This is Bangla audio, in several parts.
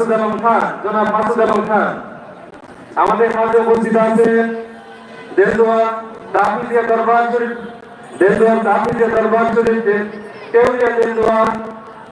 মাসুদ আলম খান জনাব মাসুদ আলম খান। আমাদের মাঝে উপস্থিত আছেন দেশদুয়া তাহিদিয়া দরবার শরীফ দেশদুয়া তাহিদিয়া দরবার শরীফ কেউরিয়া দেশদুয়া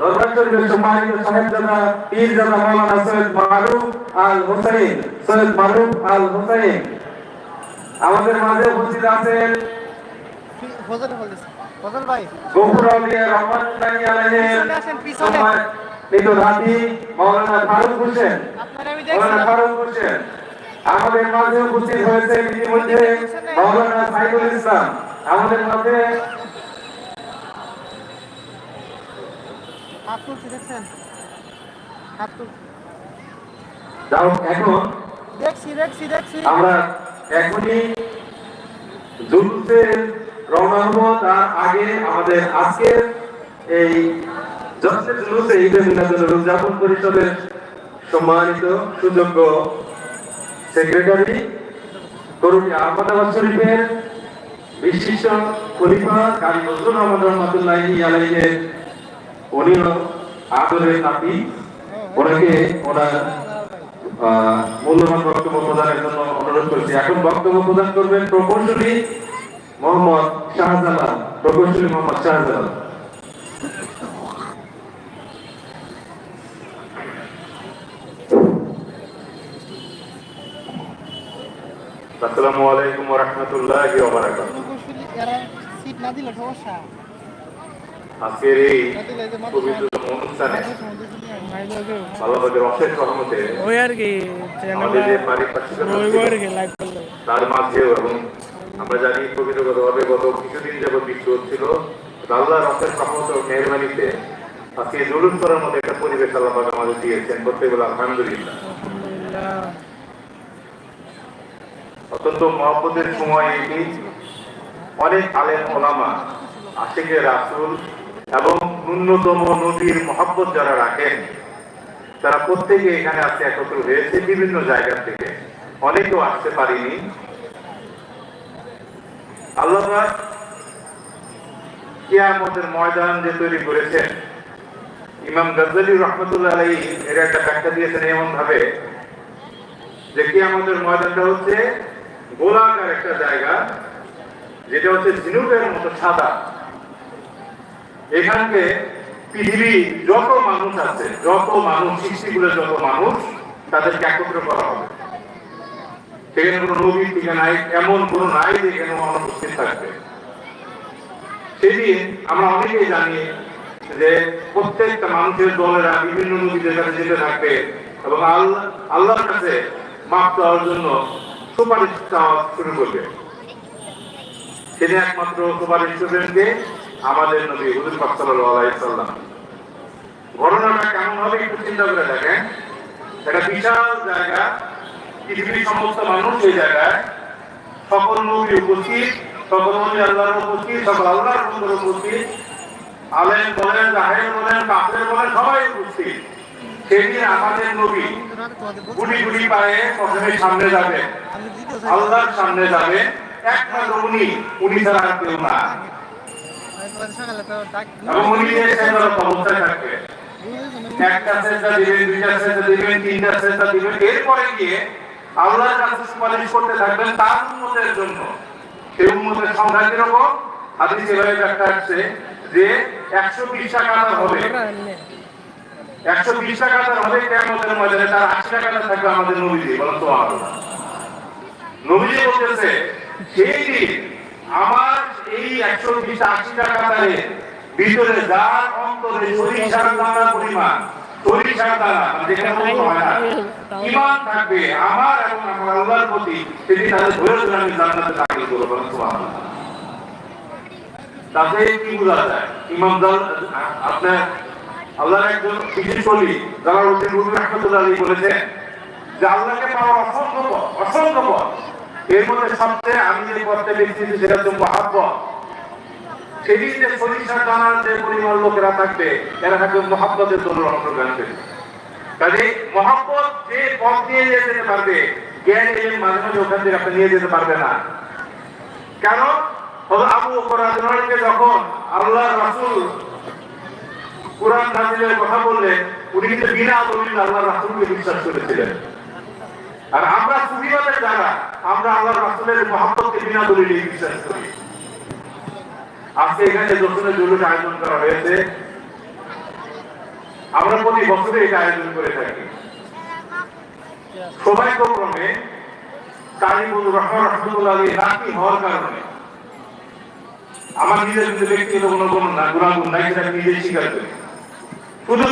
দরবার শরীফের সম্মানিত সাহেবজাদা পীরজাদা মাওলানা সৈয়দ মারুফ আল হোসাইন সৈয়দ মারুফ আল হোসাইন। আমাদের মাঝে উপস্থিত আছেন ফজল বলতেছে। ফজল ভাই। গফুর আউলিয়া রহমাতুল্লাহি আলাইহি পিছনে সম্মানিত রাতি মাওলানা ফারুক হোসেন আপনার আমি মাওলানা ফারুক হোসেন আমাদের মাঝে উপস্থিত হয়েছে ইতিমধ্যে মাওলানা সাইদুল ইসলাম। আমাদের মাঝে এখন আমরা এখনই রওনা হব তার আগে আমাদের আজকের এই জশ্নের জুলুসে ঈদে উদযাপন পরিষদের সম্মানিত, সুযোগ্য সেক্রেটারি শরীফের বিশিষ্ট খলিফা কারি নজরুল রহমান রহমতুল্লাহি আলাইহির উনিও আদরের নাতি। ওনাকে ওনার মূল্যবান বক্তব্য প্রদানের জন্য অনুরোধ করছি। এখন বক্তব্য প্রদান করবেন প্রকৌশলী মোহাম্মদ শাহজালাল, প্রকৌশলী মোহাম্মদ শাহজালাল। আসসালামু আলাইকুম রাহমাতুল্লাহি আজকের এই পবিত্র অনুষ্ঠানে। আল্লাহের অশেষ রহমতে আমাদের যে তার মাঝেও এবং আমরা জানি প্রকৃতগতভাবে গত কিছুদিন যাবত বৃষ্টি হচ্ছিল। আল্লাহর অশেষ রহমত ও মেহরবানিতে আজকে জুলুস করার মতো একটা পরিবেশ আল্লাহ আমাদের দিয়েছেন। করতে গেলে আলহামদুলিল্লাহ। আলহামদুলিল্লাহ। অত্যন্ত মহব্বতের সময় এটি অনেক ওলামা আশেখে রাসুল এবং ন্যূনতম নদীর যারা রাখেন, তারা প্রত্যেকে এখানে একত্র হয়েছে বিভিন্ন জায়গা থেকে। অনেকেও আসতে পারিনি। আল্লাহ ময়দান যে তৈরি করেছেন, ইমাম গজ্জালি রহমতুল্লাহ আলাই এর একটা ব্যাখ্যা দিয়েছেন এমন ভাবে যে কিয়ামতের ময়দানটা হচ্ছে গোলাকার একটা জায়গা, যেটা হচ্ছে ঝিনুকের মতো সাদা। এখানকে পৃথিবী যত মানুষ আছে, যত মানুষ সৃষ্টিগুলো যত মানুষ, তাদেরকে একত্র করা হবে। সেখানে কোনো নবীর দিকে নাই, এমন কোনো নাই যে এখানে অনুপস্থিত থাকবে। সেদিন আমরা অনেকেই জানি যে প্রত্যেকটা মানুষের দলেরা বিভিন্ন নদীদের কাছে যেতে থাকবে এবং আল্লাহ আল্লাহর কাছে মাপ চাওয়ার জন্য সুপারিশ চাওয়া শুরু করবে। তিনি একমাত্র সুপারিশ করবেনকে আমাদের নবী হুজুর পাক সাল্লাল্লাহু ঘটনাটা কেমন হবে একটু চিন্তা করে দেখেন। একটা বিশাল জায়গা, পৃথিবীর সমস্ত মানুষ এই জায়গায় সকল নবী উপস্থিত, সকল নবী আল্লাহর উপস্থিত, সকল আল্লাহর উপস্থিত। আলেম বলেন জাহের বলেন, কাফের বলেন, সবাই উপস্থিত। সেদিন আমাদের নবী গুটি গুটি পায়ে প্রথমে সামনে যাবে। আল্লাহর সামনে যাবে। একমাত্র উনি উনি ছাড়া আর কেউ না। এবং উনি সেজদারত অবস্থায় থাকবে। একটা সেজদা দিবেন, দুইটা সেজদা দিবেন, তিনটা সেজদা দিবেন। এরপরে গিয়ে আল্লাহর কাছে সুপারিশ করতে থাকবেন তার উন্মতের জন্য। সেই উন্মতের সংখ্যা কীরকম? হাদিস এভাবে ব্যাখ্যা আসছে যে একশো বিশ টাকা হবে। একশো বিশ টাকা তার আশি টাকা থাকবে আমাদের নবীজি, বলেন তো বলতেছে, সেই দিন আমার এই একশো বিশ, আশি টাকা তারে ভিতরে যার অন্তরে সরিষার দানা পরিমাণ মানে ইমান থাকবে আপনার আল্লাহর একজন বিশেষ বলি জালালউদ্দিন রুমি রহমতুল্লাহ বলেছেন যে আল্লাহকে পাওয়ার অসংখ্য পথ, অসংখ্য পথ। এর মধ্যে সবচেয়ে আমি যে পথটা দেখতেছি সেটা হচ্ছে মহাব্বত। সেদিন যে সরিষার দানার যে পরিমাণ লোকেরা থাকবে এরা থাকবে মহাব্বতের জন্য অংশগ্রহণ কাজে মহাব্বত যে পথ নিয়ে যেতে পারবে জ্ঞান এলেন মাঝে মাঝে ওখান থেকে আপনি নিয়ে যেতে পারবে না। হযরত আবু আনহু যখন আল্লাহর রাসূল কুরআন নাযিলের কথা বললেন উনি কিন্তু বিনা দলিল আল্লাহ রাসূলকে বিশ্বাস করেছিলেন। আর আমরা সুফিবাদের আমরা আল্লাহ রাসূলের বিনা বিশ্বাস করি। আজকে এখানে দর্শনে জরুরি আয়োজন করা হয়েছে, আমরা প্রতি বছরে এটা আয়োজন করে থাকি। সৌভাগ্যক্রমে কালিমুল রহমান রহমতুল্লাহ হওয়ার কারণে আমার নিজের ব্যক্তিগত কোনো কোনো না গুণাগুণ নাই, সেটা নিজেই স্বীকার করি। আমার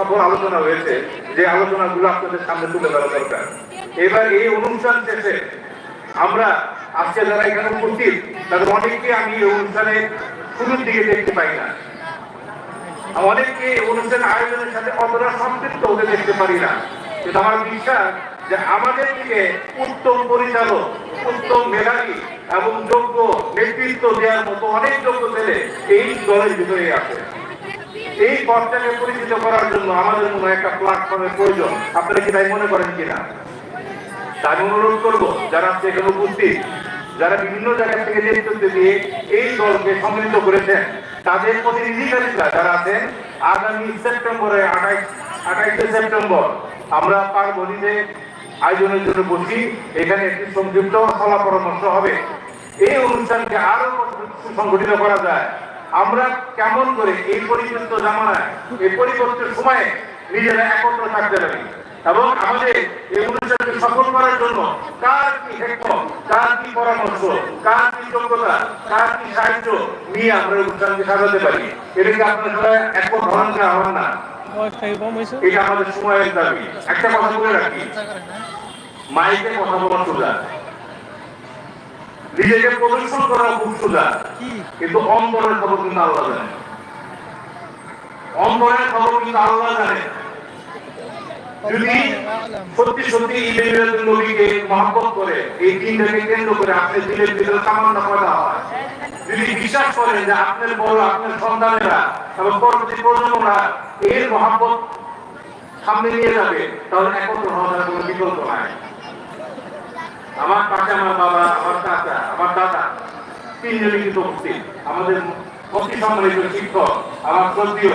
আমাদের আলোচনা হয়েছে, যে আপনাদের সামনে তুলে এবার এই অনুষ্ঠান শেষে আমরা আজকে যারা এখানে উপস্থিত, তাদের অনেককে আমি এই অনুষ্ঠানে শুরুর দিকে দেখতে পাই না। অনেককে এই অনুষ্ঠান আয়োজনের সাথে অতটা সম্পৃক্ত হতে দেখতে পারি না। কিন্তু আমার বিশ্বাস যে আমাদের দিকে উত্তম পরিচালক, উত্তম মেধাবী এবং যোগ্য নেতৃত্ব দেওয়ার মতো অনেক যোগ্য ছেলে এই দলের ভিতরে আছে। এই পথটাকে পরিচিত করার জন্য আমাদের হয় একটা প্ল্যাটফর্মের প্রয়োজন। আপনারা কি তাই মনে করেন কিনা? তা আমি অনুরোধ করব, যারা আজকে এখানে উপস্থিত যারা বিভিন্ন জায়গা থেকে নেতৃত্ব দিয়ে এই দলকে সমৃদ্ধ করেছেন, তাদের প্রতিনিধিকারীরা যারা আছেন, আগামী সেপ্টেম্বরে আঠাইশ, আঠাইশে সেপ্টেম্বর আমরা পার্বতীতে আয়োজনের জন্য বসি। এখানে একটি সংযুক্ত সভা পরামর্শ হবে। এই অনুষ্ঠানকে আরও সংগঠিত করা যায়। আমরা কেমন করে এই পরিবর্তিত জামানায়, এই পরিবর্তিত সময়ে নিজেরা একত্র থাকতে পারি? এবং আমাদের এই অনুষ্ঠানকে সফল করার জন্য কার কি হেকমত কার কি পরামর্শ কার কি যোগ্যতা কার কি সাহায্য নিয়ে আমরা অনুষ্ঠানকে সাজাতে পারি। এটাকে আপনারা হন না হন এটা আমাদের সময়ের দাবি। একটা কথা বলে রাখি। মাইকে কথা বলা সোজা নিজেকে প্রদর্শন করা খুব সোজা কিন্তু অন্তরের খবর কিন্তু আল্লাহ জানে। অন্তরের খবর কিন্তু আল্লাহ জানে। যদি সত্যি সত্যি মহব্বত করে এই কেন্দ্র করে আপনি দিলের ভিতরে সামান্য পয়দা হয়। যদি বিশ্বাস করেন যে আপনার বড়, আপনার সন্তানেরা এবং পরবর্তী প্রজন্মরা এর সামনে নিয়ে যাবে, তাহলে কোনো বিকল্প নাই। আমার পাশে আমার বাবা, আমার চাচা, আমার দাদা, তিনজনই কিন্তু উপস্থিত। আমাদের অতি সম্মানিত শিক্ষক, আমার শ্রদ্ধীয়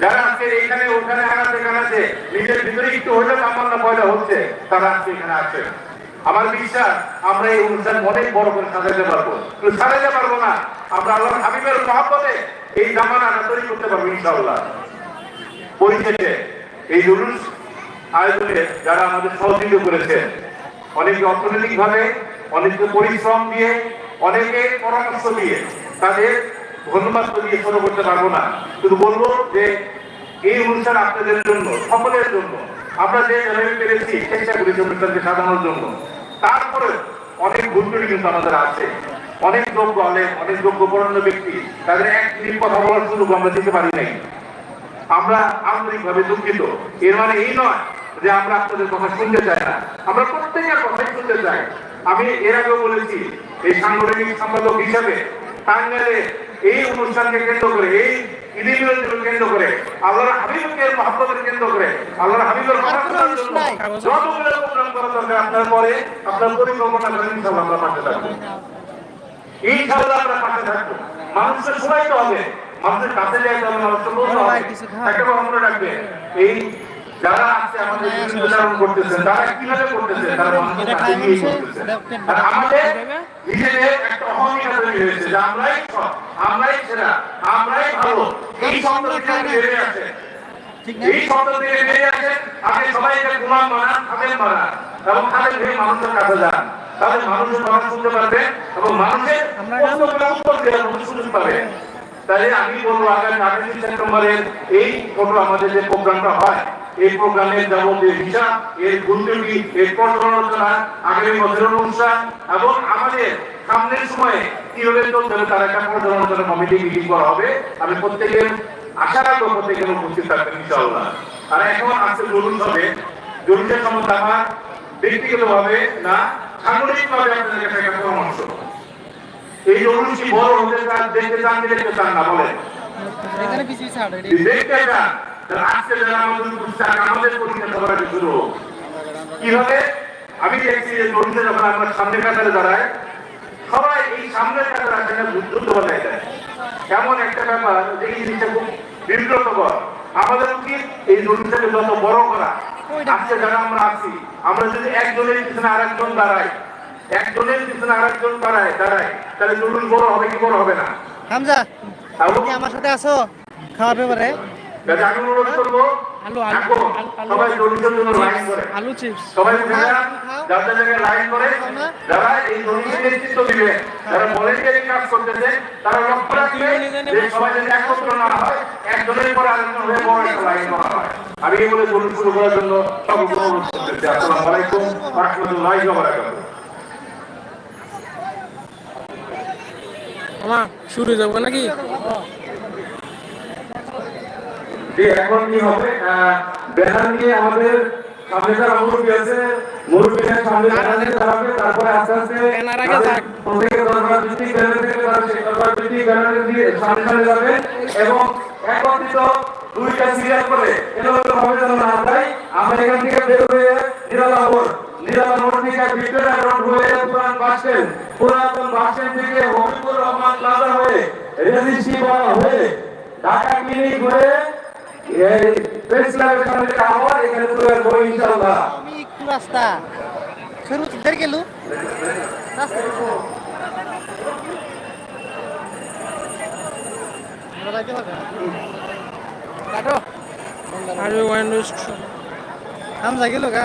যারা আজকে এইখানে ওখানে আনাতে কানাতে নিজের ভিতরে একটু হলেও তামান্না পয়দা হচ্ছে, তারা আজকে এখানে আছেন আমার বিশ্বাস, আমরা এই অনুষ্ঠান অনেক বড় করে সাজাতে পারব। কিন্তু সাজাতে পারব না। আমরা আল্লাহ হাবিবের মহাপদে এই জামানা তৈরি করতে পারব ইনশাআল্লাহ। পরিশেষে এই আয়োজনে যারা আমাদের সহযোগিতা করেছেন, অনেকে অর্থনৈতিক ভাবে অনেকে পরিশ্রম দিয়ে, অনেকে পরামর্শ দিয়ে তাদের ধন্যবাদ তো দিয়ে শুরু করতে পারব না। শুধু বলব যে, এই অনুষ্ঠান আপনাদের জন্য, সকলের জন্য, আমরা যে যেভাবে পেরেছি, চেষ্টা করেছি অনুষ্ঠানকে সাজানোর জন্য। তারপরে অনেক ভুলগুলি কিন্তু আমাদের আছে। অনেক যোগ্য অনেক অনেক যোগ্য ব্যক্তি, তাদের এক মিনিট কথা বলার সুযোগ আমরা দিতে পারি নাই। আমরা আন্তরিকভাবে দুঃখিত। এর মানে এই নয় যে আমরা আপনাদের কথা শুনতে চাই না। আমরা প্রত্যেকের কথাই শুনতে চাই। আমি এর আগেও বলেছি, এই সাংগঠনিক সম্পাদক হিসাবে টাঙ্গাইলে এই অনুষ্ঠানকে কেন্দ্র করে এই কেন্দ্র করে আল্লাহর হাবিবকে মহাব্বতের কেন্দ্র করে আল্লাহর হাবিবের কথা শোনার জন্য যতগুলো প্রোগ্রাম করা দরকার আপনার পরে আপনার পরিকল্পনা করেন ইনশাআল্লাহ আমরা পাশে থাকব। ইনশাআল্লাহ আমরা পাশে থাকব। মানুষকে শোনাইতে হবে মানুষের কাছে যাইতে হবে মানুষকে বলতে হবে। একটা কথা রাখবে এই যারা আছে আমাদের বিরুদ্ধে চারণ তারা কীভাবে করতেছে তারা মানুষের কাছে গিয়ে করতেছে আর আমাদের নিজেদের একটা অহমিকা তৈরি হয়েছে যে আমরাই সব আমরাই সেরা আমরাই ভালো। এই শব্দ বেড়ে আছে এই শব্দ থেকে বেরিয়ে আসে আগে সবাইকে গোলাম বানান খাদেম বানান। এবং খাদেম ভেবে মানুষের কাছে যান। তাহলে মানুষের কথা শুনতে পারবে এবং মানুষের উত্তর দেওয়ার সুযোগ পাবে তাই আমি বলব আগামী আঠাশে সেপ্টেম্বরের এই আমাদের যে প্রোগ্রামটা হয় এই প্রোগ্রামের যাবতীয় হিসাব এর গুণটুকি এর পর্যালোচনা আগামী বছরের অনুষ্ঠান এবং আমাদের সামনের সময়ে কীভাবে চলতে হবে তার একটা পর্যালোচনা কমিটি মিটিং করা হবে। আমি প্রত্যেকের আশা রাখব প্রত্যেকের উপস্থিত থাকবেন ইনশাআল্লাহ। আর এখন আছে জরুরি হবে জরুরিদের সম্বন্ধে আমার ব্যক্তিগতভাবে না সাংগঠনিকভাবে আপনাদের কাছে একটা পরামর্শ। এই জরুরি বড় হতে চান দেখতে চান দেখতে চান না বলেন? দেখতে চান। আজকে যারা আমাদের পুস্তক আমাদের পরীক্ষা করা শুরু? হোক। কীভাবে? আমি দেখছি যে তরুণদের যখন আমরা সামনে কাতারে দাঁড়ায় সবাই এই সামনের কাতারে আসে না বজায় দেয় এমন একটা ব্যাপার যে এই জিনিসটা খুব বিব্রতকর। আমাদের উচিত এই তরুণটাকে যত বড় করা। আজকে যারা আমরা আছি আমরা যদি একজনের পিছনে আরেকজন দাঁড়াই একজনের পিছনে আরেকজন দাঁড়ায় দাঁড়ায় তাহলে তরুণ বড় হবে কি বড় হবে না? হামজা তুমি আমার সাথে আসো খাওয়ার ব্যাপারে। কাজে আমি অনুরোধ করব আলু, আলু, এখন আলু, আলু। সবাই তরুণদের জন্য লাইন করে। সবাই যার যার জায়গায় লাইন করে যারা এই ধর্মীয় নেতৃত্ব দিবে যারা ভলেন্টিয়ারি কাজ করতেছে তারা লক্ষ্য রাখবে যে সবাই যদি একত্র না হয় একজনের পরে আরেকজন হয়ে বড় একটা লাইন করা হয়। আমি এই বলে শুরু করার জন্য সকলকে অনুরোধ করতেছি। আসসালামু আলাইকুম ওয়া ওয়া বারাকাতুহু আমা শুরু যাব নাকি? যে এখন কি হবে ব্যানার নিয়ে আমাদের সামনে যারা মুরব্বী আছে মুরব্বীদের সামনে ব্যানার দাঁড়াবে তারপরে আস্তে আস্তে ব্যানার আগে তাদের যাক। প্রত্যেকের দরবার ভিত্তিক ব্যানার থেকে তারা সেই দরবার ভিত্তিক ব্যানার দিয়ে সামনে সামনে যাবে এবং একত্রিত দুইটা সিরিয়াল করে এলোমেলো ভাবে যেন না যায় আমরা এখান থেকে বের হয়ে নিরালা মোড় থেকে ভিক্টোরিয়া রোড হয়ে পুরান বাস পুরাতন বাস থেকে হবিবুর রহমান প্লাজা হয়ে রেজিস্ট্রি হয়ে ঢাকা ক্লিনিক হয়ে এই প্রেস ক্লাবের সামনে আবার এখানে পুরো বই ইনশাআল্লাহ। আমি একটু রাস্তা। শুরু দের গেল। রাস্তা দেখো। কাটো। Are you হামজা গেল গা।